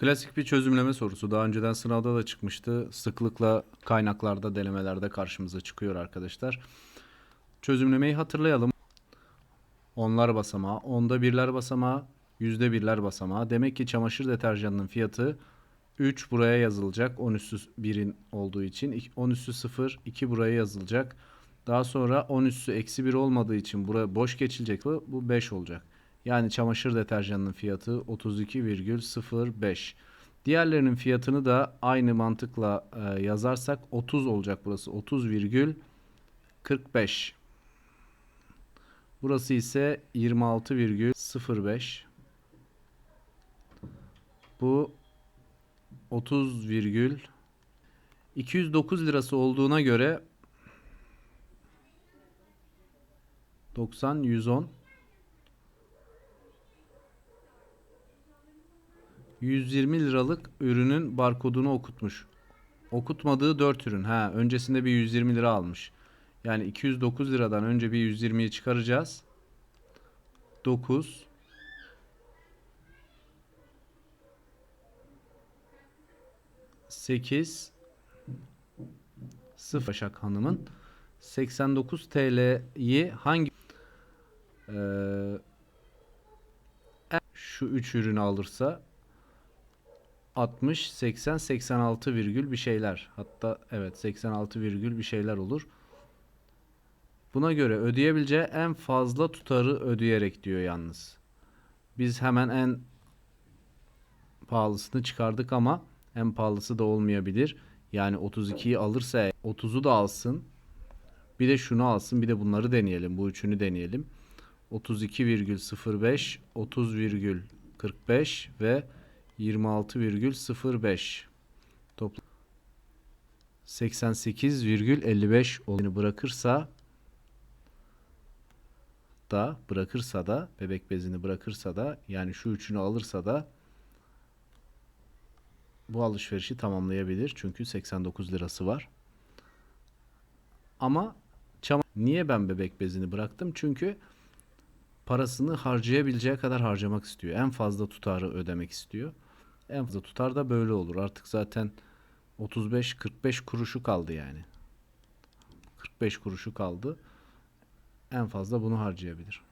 Klasik bir çözümleme sorusu. Daha önceden sınavda da çıkmıştı. Sıklıkla kaynaklarda, denemelerde karşımıza çıkıyor arkadaşlar. Çözümlemeyi hatırlayalım. Onlar basamağı, onda birler basamağı, yüzde birler basamağı. Demek ki çamaşır deterjanının fiyatı 3 buraya yazılacak. 10 üssü 1'in olduğu için. 10 üssü 0, 2 buraya yazılacak. Daha sonra 10 üssü eksi 1 olmadığı için buraya boş geçilecek. Bu bu 5 olacak. Yani çamaşır deterjanının fiyatı 32,05. Diğerlerinin fiyatını da aynı mantıkla e, yazarsak 30 olacak burası. 30,45. Burası ise 26,05. Bu 30 virgül 209 lirası olduğuna göre 90 110 120 liralık ürünün barkodunu okutmuş. Okutmadığı 4 ürün. Ha, öncesinde bir 120 lira almış. Yani 209 liradan önce bir 120'yi çıkaracağız. 9 8 0 Başak Hanım'ın 89 TL'yi hangi Ee, şu 3 ürünü alırsa 60 80 86 virgül bir şeyler. Hatta evet 86 virgül bir şeyler olur. Buna göre ödeyebileceği en fazla tutarı ödeyerek diyor yalnız. Biz hemen en pahalısını çıkardık ama en pahalısı da olmayabilir. Yani 32'yi alırsa 30'u da alsın. Bir de şunu alsın. Bir de bunları deneyelim. Bu üçünü deneyelim. 32,05, 30,45 ve 26,05 toplam 88,55 olanı bırakırsa da bırakırsa da bebek bezini bırakırsa da yani şu üçünü alırsa da bu alışverişi tamamlayabilir. Çünkü 89 lirası var. Ama çama niye ben bebek bezini bıraktım? Çünkü parasını harcayabileceği kadar harcamak istiyor. En fazla tutarı ödemek istiyor. En fazla tutar da böyle olur. Artık zaten 35-45 kuruşu kaldı yani. 45 kuruşu kaldı. En fazla bunu harcayabilir.